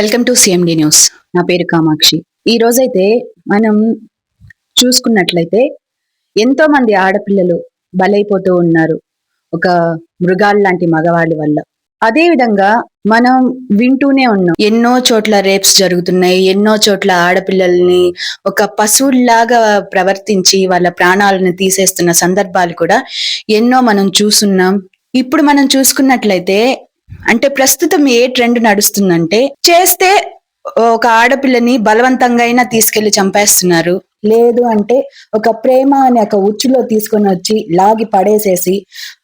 Welcome to CMD news నా పేరు కామాక్షి. ఈ రోజైతే మనం చూసుకున్నట్లయితే ఎంతో మంది ఆడపిల్లలు బలైపోతూ ఉన్నారు ఒక మృగాలు లాంటి మగవాళ్ళ వల్ల. అదే విధంగా మనం వింటూనే ఉన్నాం. ఎన్నో చోట్ల రేప్స్ జరుగుతున్నాయి ఎన్నో చోట్ల ఆడపిల్లల్ని ఒక పశువుల్లాగా ప్రవర్తించి వాళ్ళ ప్రాణాలను తీసేస్తున్న సందర్భాలు కూడా ఎన్నో మనం చూస్తున్నాం ఇప్పుడు మనం చూసుకున్నట్లయితే అంటే ప్రస్తుతం ఏ ట్రెండ్ నడుస్తుందంటే చేస్తే ఒక ఆడపిల్లని బలవంతంగా అయినా తీసుకెళ్ళి చంపేస్తున్నారు. లేదు అంటే ఒక ప్రేమ అనే ఒక ఉచ్చులో తీసుకొని వచ్చి లాగి పడేసేసి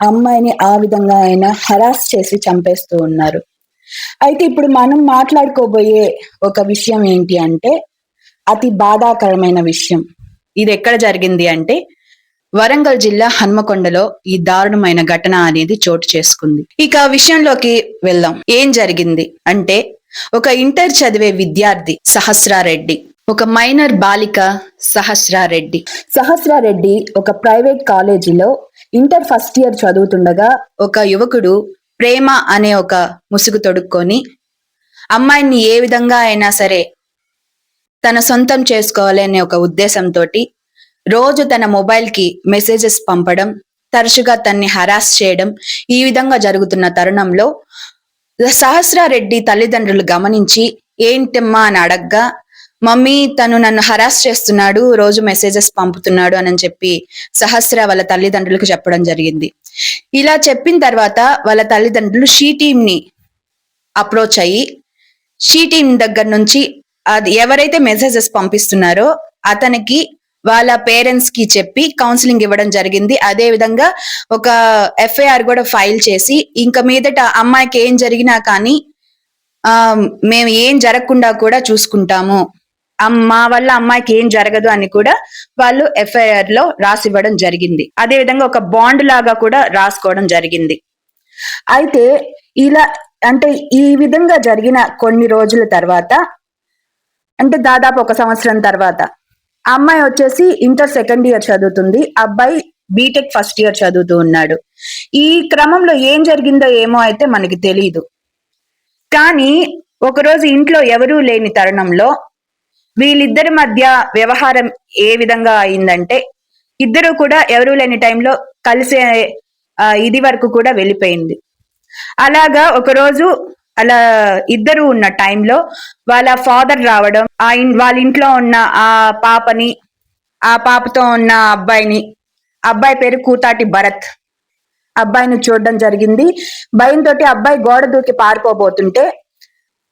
అమ్మాయిని ఆ విధంగా అయినా హరాస్ చేసి చంపేస్తూ ఉన్నారు. అయితే ఇప్పుడు మనం మాట్లాడుకోబోయే ఒక విషయం ఏంటి అంటే అతి బాధాకరమైన విషయం. ఇది ఎక్కడ జరిగింది అంటే వరంగల్ జిల్లా హన్మకొండలో ఈ దారుణమైన ఘటన అనేది చోటు చేసుకుంది. ఇక ఆ విషయంలోకి వెళ్దాం. ఏం జరిగింది అంటే ఒక ఇంటర్ చదివే విద్యార్థి సహస్రారెడ్డి ఒక మైనర్ బాలిక సహస్రారెడ్డి. సహస్రారెడ్డి ఒక ప్రైవేట్ కాలేజీలో ఇంటర్ ఫస్ట్ ఇయర్ చదువుతుండగా ఒక యువకుడు ప్రేమ అనే ఒక ముసుగు తొడుక్కొని అమ్మాయిని ఏ విధంగా అయినా సరే తన సొంతం చేసుకోవాలి అనే ఒక ఉద్దేశంతో రోజు తన మొబైల్కి మెసేజెస్ పంపడం తరచుగా తన్ని హరాస్ చేయడం ఈ విధంగా జరుగుతున్న తరుణంలో సహస్రారెడ్డి తల్లిదండ్రులు గమనించి ఏంటమ్మా అని అడగ్గా మమ్మీ తను నన్ను హరాస్ చేస్తున్నాడు రోజు మెసేజెస్ పంపుతున్నాడు అని చెప్పి సహస్ర వాళ్ళ తల్లిదండ్రులకు చెప్పడం జరిగింది. ఇలా చెప్పిన తర్వాత వాళ్ళ తల్లిదండ్రులు షీ టీమ్ని అప్రోచ్ అయ్యి షీ టీమ్ దగ్గర నుంచి అది ఎవరైతే మెసేజెస్ పంపిస్తున్నారో అతనికి వాళ్ళ పేరెంట్స్కి చెప్పి కౌన్సిలింగ్ ఇవ్వడం జరిగింది. అదే విధంగా ఒక ఎఫ్ఐఆర్ కూడా ఫైల్ చేసి ఇంకా మీదట అమ్మాయికి ఏం జరిగినా కానీ ఆ మేము ఏం జరగకుండా కూడా చూసుకుంటాము. మా వల్ల అమ్మాయికి ఏం జరగదు అని కూడా వాళ్ళు ఎఫ్ఐఆర్లో రాసివ్వడం జరిగింది. అదే విధంగా ఒక బాండ్ లాగా కూడా రాసుకోవడం జరిగింది. అయితే ఇలా అంటే ఈ విధంగా జరిగిన కొన్ని రోజుల తర్వాత అంటే దాదాపు ఒక సంవత్సరం తర్వాత అమ్మాయి వచ్చేసి ఇంటర్ సెకండ్ ఇయర్ చదువుతుంది. అబ్బాయి బీటెక్ ఫస్ట్ ఇయర్ చదువుతూ ఉన్నాడు. ఈ క్రమంలో ఏం జరిగిందో ఏమో అయితే మనకి తెలియదు కానీ ఒకరోజు ఇంట్లో ఎవరూ లేని తరుణంలో వీళ్ళిద్దరి మధ్య వ్యవహారం ఏ విధంగా అయిందంటే ఇద్దరు కూడా ఎవరూ లేని టైంలో కలిసే ఇది వరకు కూడా వెళ్ళిపోయింది. అలాగా ఒకరోజు అలా ఇద్దరు ఉన్న టైంలో వాళ్ళ ఫాదర్ రావడం ఆ వాళ్ళ ఇంట్లో ఉన్న ఆ పాపని ఆ పాపతో ఉన్న అబ్బాయిని అబ్బాయి పేరు కూతాటి భరత్. అబ్బాయిని చూడడం జరిగింది. భయంతో అబ్బాయి గోడ దూకి పారిపోబోతుంటే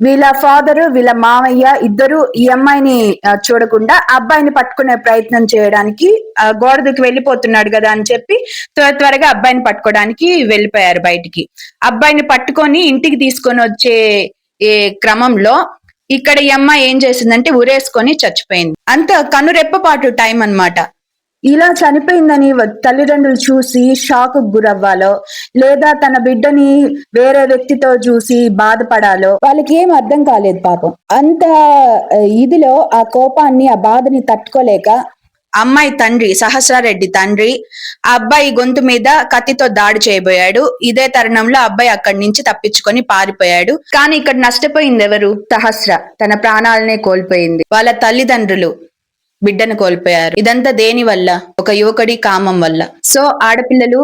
వీళ్ళ ఫాదర్ వీళ్ళ మామయ్య ఇద్దరు ఈ అమ్మాయిని చూడకుండా అబ్బాయిని పట్టుకునే ప్రయత్నం చేయడానికి ఆ, గోడ దూకి వెళ్ళిపోతున్నాడు కదా అని చెప్పి త్వర త్వరగా అబ్బాయిని పట్టుకోవడానికి వెళ్ళిపోయారు బయటికి. అబ్బాయిని పట్టుకొని ఇంటికి తీసుకొని వచ్చే ఏ క్రమంలో ఇక్కడ ఈ అమ్మాయి ఏం చేసిందంటే ఉరేసుకొని చచ్చిపోయింది. అంత కనురెప్పపాటు టైం అన్నమాట. ఇలా చనిపోయిందని తల్లిదండ్రులు చూసి షాక్ గురవ్వాలో లేదా తన బిడ్డని వేరే వ్యక్తితో చూసి బాధపడాలో వాళ్ళకి ఏం అర్థం కాలేదు పాపం. అంత ఇదిలో ఆ కోపాన్ని ఆ బాధని తట్టుకోలేక అమ్మాయి తండ్రి సహస్రారెడ్డి తండ్రి ఆ అబ్బాయి గొంతు మీద కత్తితో దాడి చేయబోయాడు. ఇదే తరుణంలో అబ్బాయి అక్కడి నుంచి తప్పించుకొని పారిపోయాడు. కానీ ఇక్కడ నష్టపోయింది ఎవరు? సహస్ర. తన ప్రాణాలనే కోల్పోయింది. వాళ్ళ తల్లిదండ్రులు. బిడ్డను కోల్పోయారు. ఇదంతా దేని వల్ల? ఒక యువకుడి కామం వల్ల. సో ఆడపిల్లలు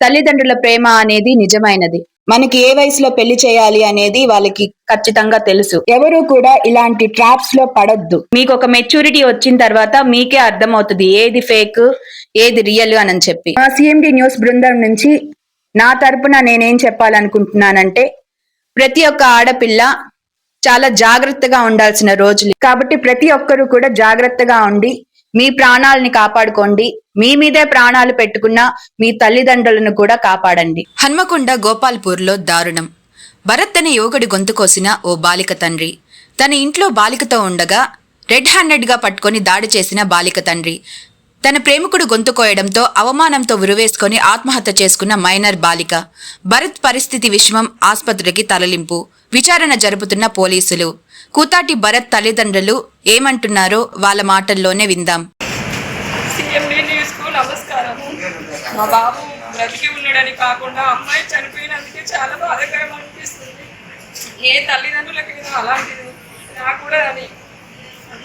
తల్లిదండ్రుల ప్రేమ అనేది నిజమైనది. మనకి ఏ వయసులో పెళ్ళి చేయాలి అనేది వాళ్ళకి ఖచ్చితంగా తెలుసు. ఎవరు కూడా ఇలాంటి ట్రాప్స్లో పడొద్దు. మీకు ఒక మెచ్యూరిటీ వచ్చిన తర్వాత మీకే అర్థమవుతుంది ఏది ఫేక్ ఏది రియల్ అని చెప్పి. మా సిఎండి న్యూస్ బృందం నుంచి నా తరపున నేనేం చెప్పాలనుకుంటున్నానంటే ప్రతి ఒక్క ఆడపిల్ల చాలా జాగ్రత్తగా ఉండాల్సిన రోజులు. కాబట్టి ప్రతి ఒక్కరూ కూడా జాగ్రత్తగా ఉండి మీ ప్రాణాలని కాపాడుకోండి. మీ మీదే ప్రాణాలు పెట్టుకున్న మీ తల్లిదండ్రులను కూడా కాపాడండి. హన్మకొండ గోపాల్పూర్లో దారుణం. భరత్ అనే యువకుడి గొంతు కోసిన ఓ బాలిక తండ్రి. తన ఇంట్లో బాలికతో ఉండగా రెడ్ హ్యాండెడ్గా పట్టుకొని దాడి చేసిన బాలిక తండ్రి. తన ప్రేమికుడు గొంతు కోయడంతో అవమానంతో ఉరువేసుకొని ఆత్మహత్య చేసుకున్న మైనర్ బాలిక. భరత్ పరిస్థితి విషమం ఆసుపత్రికి తరలింపు. విచారణ జరుపుతున్న పోలీసులు. కూతాటి భరత్ తల్లిదండ్రులు ఏమంటున్నారో వాళ్ళ మాటల్లోనే విందాం. మా బాబు బ్రతికి ఉన్నాడని కాకుండా అమ్మాయి చనిపోయినందుకే చాలా బాధకరం అనిపిస్తుంది. ఏ తల్లిదండ్రులకి అలాంటిది నాకు కూడా అని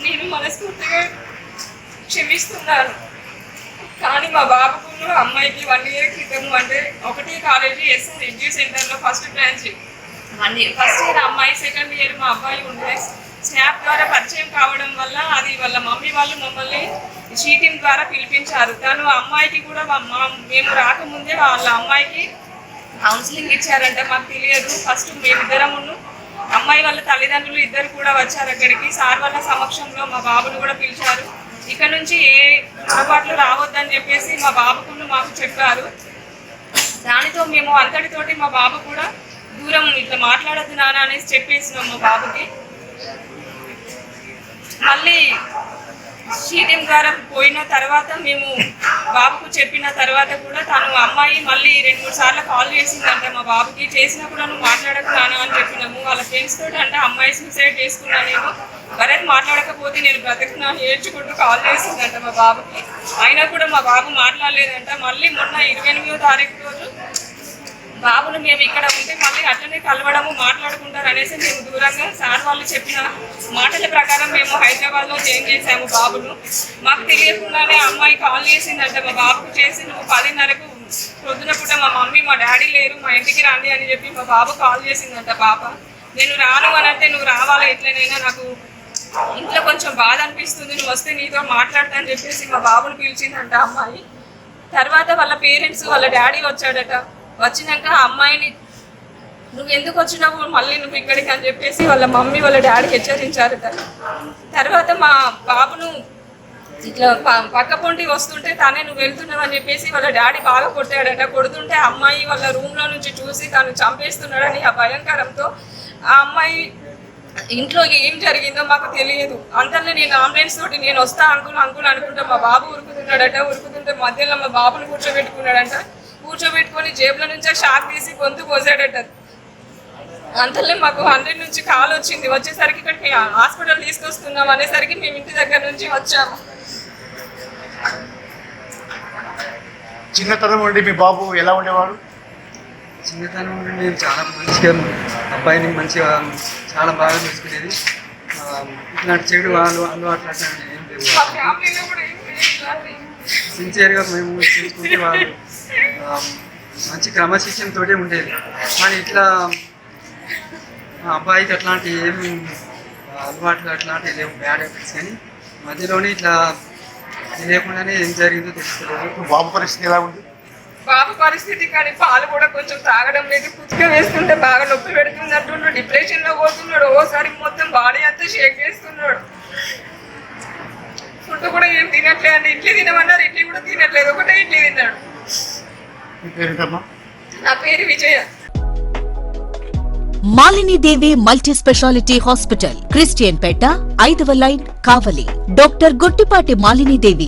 నేను మనస్ఫూర్తిగా క్షమిస్తున్నాను కానీ మా బాబుకు అమ్మాయికి వన్ ఇయర్ క్రితం అంటే ఒకటి కాలేజీ ఎస్ఎన్ ఎడ్యూ సెంటర్లో first branch one year first year అమ్మాయి సెకండ్ ఇయర్ మా అబ్బాయి ఉండే. స్నాప్ ద్వారా పరిచయం కావడం వల్ల అది వాళ్ళ మమ్మీ వాళ్ళు మమ్మల్ని చీటింగ్ ద్వారా పిలిపించారు. తను అమ్మాయికి కూడా మా- మేము రాకముందే వాళ్ళ అమ్మాయికి కౌన్సిలింగ్ ఇచ్చారంట. మాకు తెలియదు. ఫస్ట్ మేమిద్దరమును అమ్మాయి వాళ్ళ తల్లిదండ్రులు ఇద్దరు కూడా వచ్చారు అక్కడికి. సార్ వాళ్ళ సమక్షంలో మా బాబును కూడా పిలిచారు. ఇక్కడ నుంచి ఏ పొరపాట్లు రావద్దని చెప్పేసి మా బాబుకును మాకు చెప్పారు. దానితో మేము అంతటితోటి మా బాబు కూడా దూరం ఇట్లా మాట్లాడద్దు నాన్న అనేసి చెప్పేసినాం మా బాబుకి. మళ్ళీ షీటింగ్ ద్వారా పోయిన తర్వాత మేము బాబుకు చెప్పిన తర్వాత కూడా తను అమ్మాయి మళ్ళీ రెండు మూడు సార్లు కాల్ చేసిందంట మా బాబుకి. చేసినప్పుడు నువ్వు మాట్లాడకు నాన్న అని చెప్పినాము. వాళ్ళ ఫ్రెండ్స్ తోటి అంటే అమ్మాయి సూసైడ్ చేసుకున్నా నేను. భరత్ మాట్లాడకపోతే నేను బ్రతుకున్నాను ఏడ్చుకుంటూ కాల్ చేసిందంట మా బాబుకి. అయినా కూడా మా బాబు మాట్లాడలేదంట. మళ్ళీ మొన్న ఇరవై ఎనిమిదో తారీఖు రోజు బాబును మేము ఇక్కడ ఉంటే మళ్ళీ అట్లనే కలవడము మాట్లాడుకుంటారు అనేసి మేము దూరంగా సార్ వాళ్ళు చెప్పిన మాటల ప్రకారం మేము హైదరాబాద్లో చేంజ్ చేసాము బాబును. మాకు తెలియకుండానే అమ్మాయి కాల్ చేసిందంట మా బాబుకు. చేసి నువ్వు పదిన్నరకు పొద్దున పూట మా మమ్మీ మా డాడీ లేరు మా ఇంటికి రండి అని చెప్పి మా బాబు కాల్ చేసిందంట పాప. నేను రాను అని అంటే నువ్వు రావాలా ఎట్లనైనా నాకు ఇంట్లో కొంచెం బాధ అనిపిస్తుంది నువ్వు వస్తే నీతో మాట్లాడతా అని చెప్పేసి మా బాబుని పిలిచిందంట అమ్మాయి. తర్వాత వాళ్ళ పేరెంట్స్ వాళ్ళ డాడీ వచ్చాడట. వచ్చినాక ఆ అమ్మాయిని నువ్వు ఎందుకు వచ్చినావు? మళ్ళీ నువ్వు ఇక్కడికి అని చెప్పేసి వాళ్ళ మమ్మీ వాళ్ళ డాడీ హెచ్చరించారట. తర్వాత మా బాబును ఇట్లా ప- పక్క పొంటి వస్తుంటే తనే నువ్వు వెళ్తున్నావు అని చెప్పేసి వాళ్ళ డాడీ బాగా కొట్టాడట. కొడుతుంటే ఆ అమ్మాయి వాళ్ళ రూమ్లో నుంచి చూసి తను చంపేస్తున్నాడని ఆ భయంకరంతో ఆ అమ్మాయి ఇంట్లో ఏం జరిగిందో మాకు తెలియదు. అంతలో నేను అంబులెన్స్ తోటి నేను వస్తా అంకుల్ అంకుల్ అనుకుంటా మా బాబు ఉరుకుతున్నాడట ఉరుకుతుంటే మధ్యలో మా బాబుని కూర్చోబెట్టుకున్నాడంట. కూర్చోబెట్టుకొని జేబుల నుంచి షాక్ తీసి గొంతు పోసాడట అంతలో మాకు హండ్రెడ్ నుంచి కాల్ వచ్చింది. వచ్చేసరికి ఇక్కడికి హాస్పిటల్ తీసుకొస్తున్నాం అనేసరికి మేము ఇంటి దగ్గర నుంచి వచ్చాము. చిన్నతనం ఉండి మీ బాబు ఎలా ఉండేవాడు చిన్నతనం నుండి నేను చాలా మంచిగా అబ్బాయిని మంచిగా చాలా బాగా చూసుకునేది ఇట్లాంటి చెడు వాళ్ళు అలవాట్లు అట్లాంటివి ఏం లేదు సిన్సియర్గా మేము చూసుకుంటే వాళ్ళు మంచి క్రమశిక్షణతోటే ఉండేది. కానీ ఇట్లా మా అబ్బాయికి అట్లాంటి ఏమి అలవాట్లు అట్లాంటివి లేవు బ్యాడ్ హ్యాబిట్స్ కానీ. మధ్యలోనే ఇట్లా తెలియకుండానే ఏం జరిగిందో తెలుసుకోలేదు బాబు పరిస్థితి ఎలా ఉంది? బాబు పరిస్థితి కానీ పాలు కూడా కొంచెం తాగడం లేదు. కుతుక వేస్తుంటే బాగా నొప్పి పెడుతుంది అంటున్నాడు డిప్రెషన్లో పోతున్నాడు. ఓసారి మొత్తం బాడీ అంతా షేక్ చేస్తున్నాడు. ఫుడ్ కూడా ఏం తినట్లేదు అంటే ఇడ్లీ తినమన్నారు. ఇడ్లీ కూడా తినట్లేదు. ఒకటే ఇడ్లీ తిన్నాడు. నా పేరు Vijaya. Malinidevi multi speciality hospital Christianpet ఐదవ line Kavali. Doctor Guttipati Malinidevi